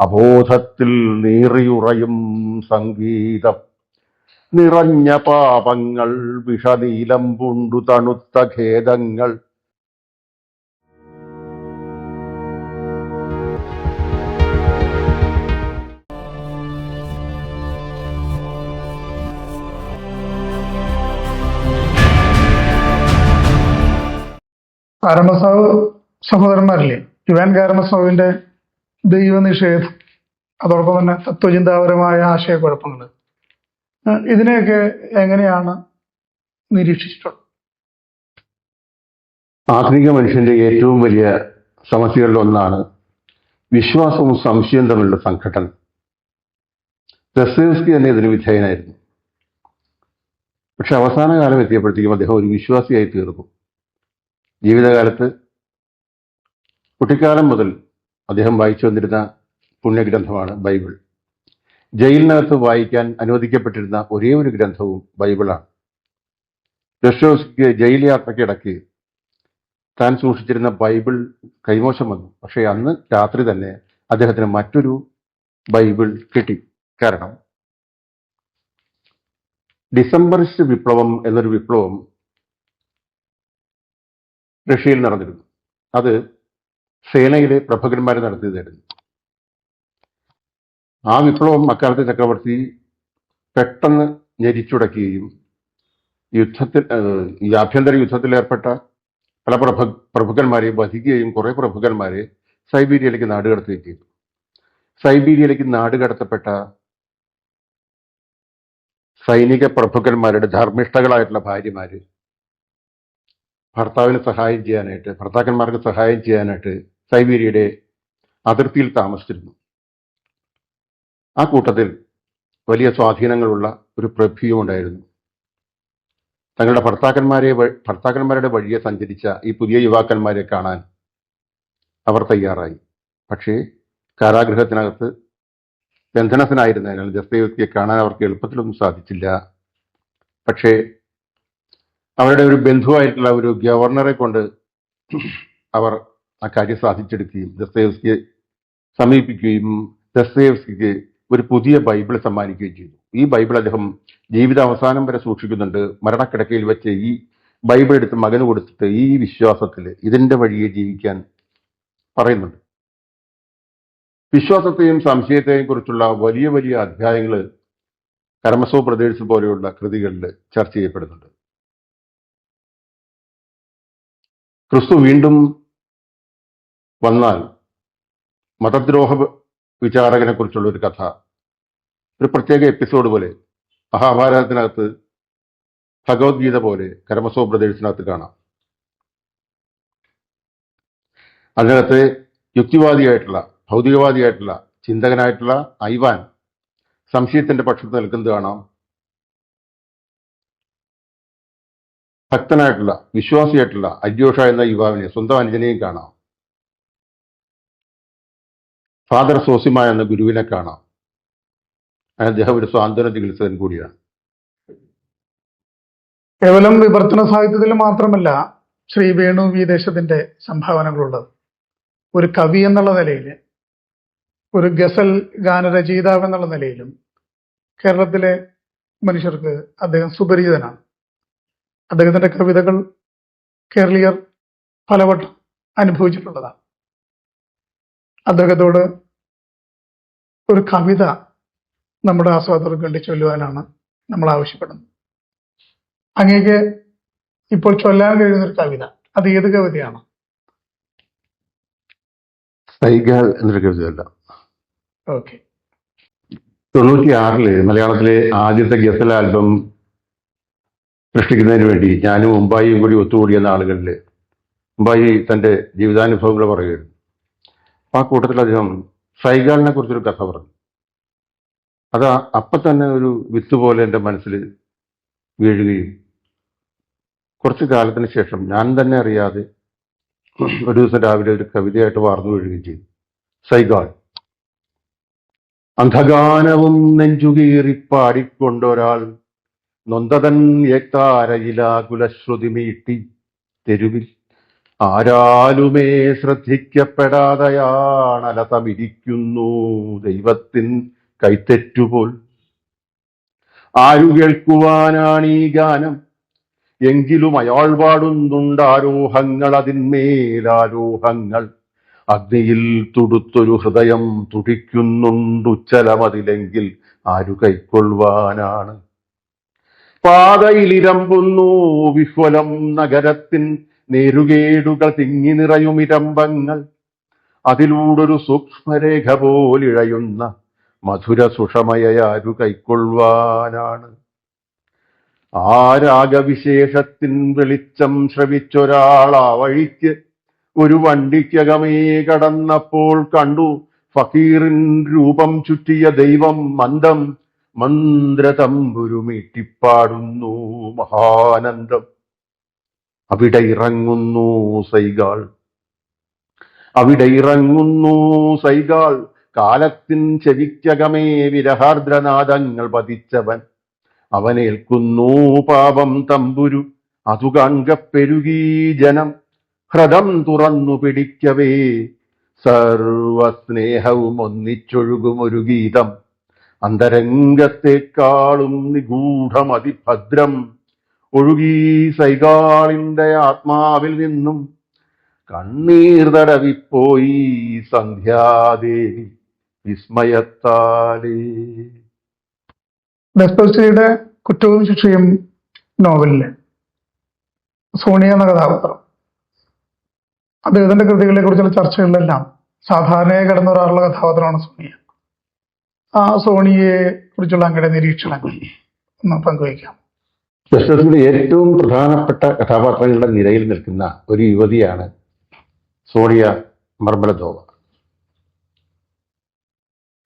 അബോധത്തിൽ നീറിയുറയും സംഗീതം. നിറഞ്ഞ പാപങ്ങൾ വിഷനീലം പൂണ്ടു തണുത്ത ഖേദങ്ങൾ. കാരമസാവ് സഹോദരന്മാരില്ലേ? ഇവാൻ കാരമസാവിന്റെ ദൈവനിഷേധം അതോടൊപ്പം തന്നെ തത്വചിന്താപരമായ ആശയക്കുഴപ്പങ്ങൾ. ഇതിനെയൊക്കെ എങ്ങനെയാണ് നിരീക്ഷിച്ചിട്ടുള്ളത്? ആധുനിക മനുഷ്യന്റെ ഏറ്റവും വലിയ സമസ്യകളിൽ ഒന്നാണ് വിശ്വാസവും സംശയവും തമ്മിലുള്ള സംഘടന ദസ്തേവ്സ്കി തന്നെ ഇതിന് വിധേയനായിരുന്നു. പക്ഷെ അവസാന കാലം എത്തിയപ്പോഴത്തേക്കും അദ്ദേഹം ഒരു വിശ്വാസിയായി തീർന്നു. ജീവിതകാലത്ത് കുട്ടിക്കാലം മുതൽ അദ്ദേഹം വായിച്ചു വന്നിരുന്ന പുണ്യഗ്രന്ഥമാണ് ബൈബിൾ. ജയിലിനകത്ത് വായിക്കാൻ അനുവദിക്കപ്പെട്ടിരുന്ന ഒരേ ഒരു ഗ്രന്ഥവും ബൈബിളാണ്. ദസ്തേവ്സ്കിക്ക് ജയിൽ യാത്രയ്ക്കിടയ്ക്ക് താൻ സൂക്ഷിച്ചിരുന്ന ബൈബിൾ കൈമോശം വന്നു. പക്ഷേ അന്ന് രാത്രി തന്നെ അദ്ദേഹത്തിന് മറ്റൊരു ബൈബിൾ കിട്ടി. കാരണം ഡിസംബറിസ്റ്റ് വിപ്ലവം എന്നൊരു വിപ്ലവം റഷ്യയിൽ നടന്നിരുന്നു. അത് സേനയിലെ പ്രഭകന്മാർ നടത്തിയതായിരുന്നു ആ വിപ്ലവം അക്കാലത്തെ ചക്രവർത്തി പെട്ടെന്ന് ഞെരിച്ചുടക്കുകയും യുദ്ധത്തിൽ ഈ ആഭ്യന്തര യുദ്ധത്തിൽ ഏർപ്പെട്ട പല പ്രഭ പ്രഭുക്കന്മാരെ വധിക്കുകയും കുറെ പ്രഭുക്കന്മാരെ സൈബീരിയയിലേക്ക് നാടുകടത്തുകയും ചെയ്തു. സൈബീരിയയിലേക്ക് നാടുകടത്തപ്പെട്ട സൈനിക പ്രഭുക്കന്മാരുടെ ധർമ്മിഷ്ഠകളായിട്ടുള്ള ഭാര്യമാര് ഭർത്താവിന് സഹായം ചെയ്യാനായിട്ട് ഭർത്താക്കന്മാർക്ക് സഹായം ചെയ്യാനായിട്ട് സൈബീരിയയുടെ അതിർത്തിയിൽ താമസിച്ചിരുന്നു. ആ കൂട്ടത്തിൽ വലിയ സ്വാധീനങ്ങളുള്ള ഒരു പ്രഭ്യവും ഉണ്ടായിരുന്നു. തങ്ങളുടെ ഭർത്താക്കന്മാരെ ഭർത്താക്കന്മാരുടെ വഴിയെ സഞ്ചരിച്ച ഈ പുതിയ യുവാക്കന്മാരെ കാണാൻ അവർ തയ്യാറായി. പക്ഷേ കാരാഗൃഹത്തിനകത്ത് ബന്ധനത്തിനായിരുന്നതിനാൽ ദസ്തയുക്തിയെ കാണാൻ അവർക്ക് എളുപ്പത്തിലൊന്നും സാധിച്ചില്ല. പക്ഷേ അവരുടെ ഒരു ബന്ധുവായിട്ടുള്ള ഒരു ഗവർണറെ കൊണ്ട് അവർ ആ കാര്യം സാധിച്ചെടുക്കുകയും ദസ്തേവ്സ്കിയെ സമീപിക്കുകയും ദസ്തേവ്സ്കിക്ക് ഒരു പുതിയ ബൈബിൾ സമ്മാനിക്കുകയും ചെയ്തു. ഈ ബൈബിൾ അദ്ദേഹം ജീവിത അവസാനം വരെ സൂക്ഷിക്കുന്നുണ്ട്. മരണക്കിടക്കയിൽ വെച്ച് ഈ ബൈബിൾ എടുത്ത് മകന് കൊടുത്തിട്ട് ഈ വിശ്വാസത്തിൽ ഇതിന്റെ വഴിയെ ജീവിക്കാൻ പറയുന്നുണ്ട്. വിശ്വാസത്തെയും സംശയത്തെയും കുറിച്ചുള്ള വലിയ വലിയ അധ്യായങ്ങൾ കർമ്മസോ ബ്രദേഴ്സ് പോലെയുള്ള കൃതികളിൽ ചർച്ച ചെയ്യപ്പെടുന്നുണ്ട്. ക്രിസ്തു വീണ്ടും വന്നാൽ മതദ്രോഹ വിചാരകനെ കുറിച്ചുള്ള ഒരു കഥ ഒരു പ്രത്യേക എപ്പിസോഡ് പോലെ മഹാഭാരതത്തിനകത്ത് ഭഗവത്ഗീത പോലെ കരമസോ ബ്രദേഴ്സിനകത്ത് കാണാം. അതിനകത്ത് യുക്തിവാദിയായിട്ടുള്ള ഭൗതികവാദിയായിട്ടുള്ള ചിന്തകനായിട്ടുള്ള ഐവാൻ സംശയത്തിന്റെ പക്ഷത്ത് നിൽക്കുന്നത് കാണാം. ഭക്തനായിട്ടുള്ള വിശ്വാസിയായിട്ടുള്ള അജ്യോഷ എന്ന യുവാവിനെ സ്വന്തം അനുജനെയും കാണാം. ഫാദർ സോസിമ എന്ന ഗുരുവിനെ കാണാം. അദ്ദേഹം ഒരു സ്വാന്തന ചികിത്സകൻ കൂടിയാണ്. കേവലം വിവർത്തന സാഹിത്യത്തിൽ മാത്രമല്ല ശ്രീ വേണു വി ദേശത്തിന്റെ സംഭാവനകളുള്ളത്. ഒരു കവി എന്നുള്ള നിലയിൽ ഒരു ഗസൽ ഗാനരചയിതാവ് എന്നുള്ള നിലയിലും കേരളത്തിലെ മനുഷ്യർക്ക് അദ്ദേഹം സുപരിചിതനാണ്. അദ്ദേഹത്തിന്റെ കവിതകൾ കേരളീയർ പലവട്ടം അനുഭവിച്ചിട്ടുള്ളതാണ്. അദ്ദേഹത്തോട് ഒരു കവിത നമ്മുടെ ആസ്വാദകർക്ക് വേണ്ടി ചൊല്ലുവാനാണ് നമ്മൾ ആവശ്യപ്പെടുന്നത്. അങ്ങേക്ക് ഇപ്പോൾ ചൊല്ലാൻ കഴിയുന്ന ഒരു കവിത അത് ഏത് കവിതയാണ്? സൈഗാൾ എന്നൊരു കവിതയല്ല ഓക്കെ. തൊണ്ണൂറ്റി ആറിൽ മലയാളത്തിലെ ആദ്യത്തെ ഗസൽ ആൽബം സൃഷ്ടിക്കുന്നതിന് വേണ്ടി. ഞാനും മുംബൈയും കൂടി ഒത്തുകൂടിയ നാളുകളിൽ മുംബൈ തന്റെ ജീവിതാനുഭവങ്ങൾ പറയുകയായിരുന്നു. അപ്പം ആ കൂട്ടത്തിൽ അദ്ദേഹം സൈഗാളിനെ കുറിച്ചൊരു കഥ പറഞ്ഞു. അത് അപ്പം തന്നെ ഒരു വിത്ത് പോലെ എന്റെ മനസ്സിൽ വീഴുകയും കുറച്ച് കാലത്തിന് ശേഷം ഞാൻ തന്നെ അറിയാതെ ഒരു ദിവസം രാവിലെ ഒരു കവിതയായിട്ട് വാർന്നു വീഴുകയും ചെയ്തു. സൈഗാൾ അന്ധഗാനവും നെഞ്ചുകീറി പാടിക്കൊണ്ടൊരാൾ നൊന്തതൻ ഏക്താരയിലാകുലശ്രുതി മീട്ടി തെരുവിൽ ആരാലുമേ ശ്രദ്ധിക്കപ്പെടാതെയാണലതമിരിക്കുന്നു ദൈവത്തിൻ കൈത്തെറ്റുപോൽ ആരു കേൾക്കുവാനാണീ ഗാനം? എങ്കിലും അയാൾ പാടുന്നുണ്ട് ആരോഹങ്ങൾ. അതിന്മേലാരോഹങ്ങൾ അഗ്നിയിൽ തുടുത്തൊരു ഹൃദയം തുടിക്കുന്നുണ്ടുച്ചലമതിലെങ്കിൽ ആരു കൈക്കൊള്ളുവാനാണ്? പാതയിലിരമ്പുന്നു വിഫലം നഗരത്തിൻ നേരുകേടുകൾ തിങ്ങി നിറയും ഇരമ്പങ്ങൾ. അതിലൂടൊരു സൂക്ഷ്മരേഖ പോലിഴയുന്ന മധുര സുഷമയാരു കൈക്കൊള്ളുവാനാണ്. ആ രാഗവിശേഷത്തിൻ വെളിച്ചം ശ്രവിച്ചൊരാൾ ആ വഴിക്ക് ഒരു വണ്ടിക്കകമേ കടന്നപ്പോൾ കണ്ടു ഫക്കീറിൻ രൂപം ചുറ്റിയ ദൈവം മന്ദം മന്ത്രതമ്പുരുമീട്ടിപ്പാടുന്നു മഹാനന്ദം. അവിടെ ഇറങ്ങുന്നു സൈകാൾ അവിടെ ഇറങ്ങുന്നു സൈകാൾ കാലത്തിൻ ചെവിക്കകമേ വിരഹാർദ്രനാദങ്ങൾ പതിച്ചവൻ അവനേൽക്കുന്നു പാപം തമ്പുരു. അതു കാൺകപ്പെരുകീ ജനം. ഹൃദം തുറന്നു പിടിക്കവേ. സർവസ്നേഹവും ഒന്നിച്ചൊഴുകുമൊരു ഗീതം. അന്തരംഗത്തെക്കാളും നിഗൂഢമതിഭദ്രം ഒഴുകി സൈകാളിന്റെ ആത്മാവിൽ നിന്നും കണ്ണീർ തടവിപ്പോയി സന്ധ്യാദേവി വിസ്മയത്താലേ. ഡെസ്പെർസിയുടെ കുറ്റവും ശിക്ഷയും നോവലിൽ. സോണിയ എന്ന കഥാപാത്രം അദ്ദേഹത്തിന്റെ കൃതികളെ കുറിച്ചുള്ള ചർച്ചകളിലെല്ലാം സാധാരണയായി കടന്നു കഥാപാത്രമാണ് സോണിയ. ആ സോണിയെ കുറിച്ചുള്ള അങ്ങയുടെ നിരീക്ഷണങ്ങൾ ഒന്ന് പങ്കുവയ്ക്കാം. ദശരഥന്റെ ഏറ്റവും പ്രധാനപ്പെട്ട കഥാപാത്രങ്ങളുടെ നിരയിൽ നിൽക്കുന്ന ഒരു യുവതിയാണ് സോണിയ മർമലദോവ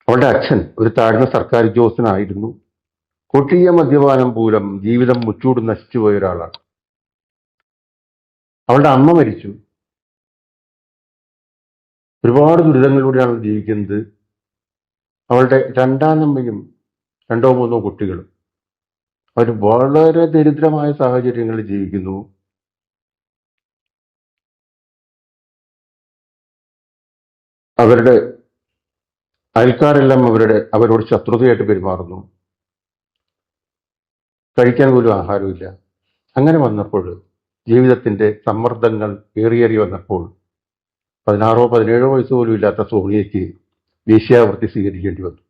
അവളുടെ അച്ഛൻ ഒരു താഴ്ന്ന സർക്കാർ ഉദ്യോഗസ്ഥനായിരുന്നു. കൊട്ടിയ മദ്യപാനം മൂലം ജീവിതം മുച്ചൂട് നശിച്ചുപോയ ഒരാളാണ്. അവളുടെ അമ്മ മരിച്ചു. ഒരുപാട് ദുരിതങ്ങളിലൂടെയാണ് ജീവിക്കുന്നത്. അവളുടെ രണ്ടാം അമ്മയും രണ്ടോ മൂന്നോ കുട്ടികളും. അവർ വളരെ ദരിദ്രമായ സാഹചര്യങ്ങളിൽ ജീവിക്കുന്നു. അവരുടെ അയൽക്കാരെല്ലാം അവരുടെ അവരോട് ശത്രുതയായിട്ട് പെരുമാറുന്നു. കഴിക്കാൻ പോലും ആഹാരമില്ല. അങ്ങനെ വന്നപ്പോൾ ജീവിതത്തിന്റെ സമ്മർദ്ദങ്ങൾ ഏറിയേറി വന്നപ്പോൾ പതിനാറോ പതിനേഴോ വയസ്സ് പോലും ഇല്ലാത്ത സോണിയയ്ക്ക് വേശ്യാവൃത്തി സ്വീകരിക്കേണ്ടി വന്നു.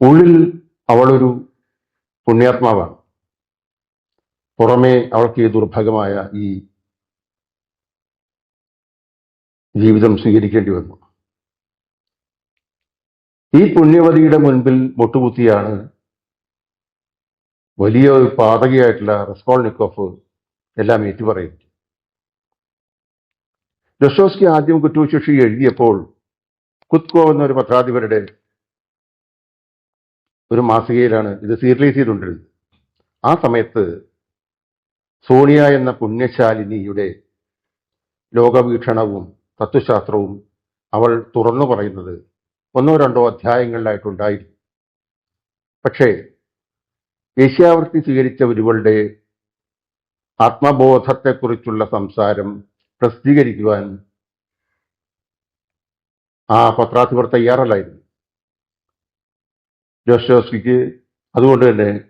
ഉള്ളിൽ അവളൊരു പുണ്യാത്മാവാണ്. പുറമേ അവൾക്ക് ഈ ദുർഭാഗമായ ഈ ജീവിതം സ്വീകരിക്കേണ്ടി വന്നു. ഈ പുണ്യവതിയുടെ മുൻപിൽ മുട്ടുകുത്തിയാണ് വലിയ ഒരു പാതകയായിട്ടുള്ള റെസ്കോൾനിക്കോഫ് എല്ലാം ഏറ്റുപറയുന്നത്. ദസ്റ്റോസ്കി ആദ്യം കുറ്റവിശേഷി എഴുതിയപ്പോൾ കുത്കോ എന്നൊരു പത്രാധിപരുടെ ഒരു മാസികയിലാണ് ഇത് സീരിയലൈസ് ചെയ്തുകൊണ്ടിരുന്നത് ആ സമയത്ത് സോണിയ എന്ന പുണ്യശാലിനിയുടെ ലോകവീക്ഷണവും തത്വശാസ്ത്രവും അവൾ തുറന്നു പറയുന്നത് ഒന്നോ രണ്ടോ അധ്യായങ്ങളിലായിട്ടുണ്ടായിരുന്നു പക്ഷേ വേശ്യാവൃത്തി സ്വീകരിച്ച ഒരുവളുടെ ആത്മബോധത്തെക്കുറിച്ചുള്ള സംസാരം പ്രസിദ്ധീകരിക്കുവാൻ ആ പത്രാധിപർ തയ്യാറല്ലായിരുന്നു. ജോസ്റ്റോസ്കിക്ക് അതുകൊണ്ട് തന്നെ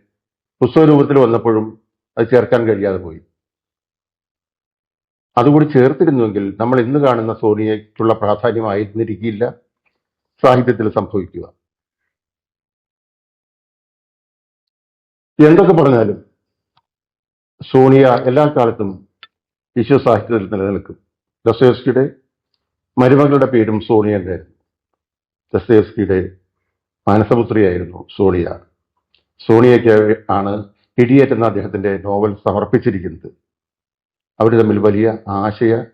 പുസ്തക രൂപത്തിൽ വന്നപ്പോഴും അത് ചേർക്കാൻ കഴിയാതെ പോയി. അതുകൂടി ചേർത്തിരുന്നുവെങ്കിൽ നമ്മൾ ഇന്ന് കാണുന്ന സോണിയയ്ക്കുള്ള പ്രാധാന്യമായിരുന്നിരിക്കില്ല സാഹിത്യത്തിൽ സംഭവിക്കുക. എന്തൊക്കെ പറഞ്ഞാലും സോണിയ എല്ലാ കാലത്തും വിശ്വസാഹിത്യത്തിൽ നിലനിൽക്കും. ദസ്തേവ്സ്കിയുടെ മരുമകളുടെ പേരും സോണിയ എന്നായിരുന്നു ദസ്തേവ്സ്കിയുടെ മാനസപുത്രിയായിരുന്നു സോണിയ. സോണിയയ്ക്ക് ആണ് ഇടിയേറ്റെന്ന അദ്ദേഹത്തിന്റെ നോവൽ സമർപ്പിച്ചിരിക്കുന്നത്. അവർ തമ്മിൽ വലിയ ആശയ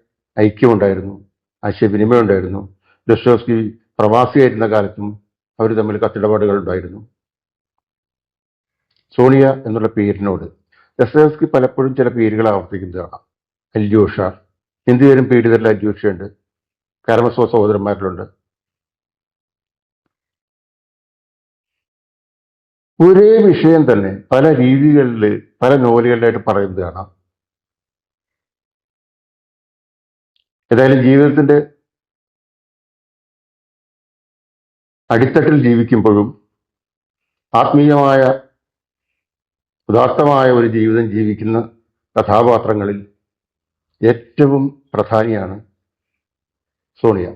ഐക്യമുണ്ടായിരുന്നു ആശയവിനിമയം ഉണ്ടായിരുന്നു. ദസ്തേവ്സ്കി പ്രവാസിയായിരുന്ന കാലത്തും അവർ തമ്മിൽ കത്തിടപാടുകൾ ഉണ്ടായിരുന്നു. സോണിയ എന്നുള്ള പേരിനോട് ദസ്തേവ്സ്കി പലപ്പോഴും ചില പേരുകൾ ആവർത്തിക്കുന്നതാണ്. കാണാം അല്യൂഷ ഹിന്ദിയിലും പീഡിതരിൽ അല്യൂഷയുണ്ട്? കാരമസോ സഹോദരന്മാരിലുണ്ട്. ഒരേ വിഷയം തന്നെ പല രീതികളിൽ പല നോവലുകളിലായിട്ട് പറയുന്നത് കാണാം. ഏതായാലും ജീവിതത്തിന്റെ അടിത്തട്ടിൽ ജീവിക്കുമ്പോഴും ആത്മീയമായ ഉദാത്തമായ ഒരു ജീവിതം ജീവിക്കുന്ന കഥാപാത്രങ്ങളിൽ ഏറ്റവും പ്രധാനിയാണ് സോണിയ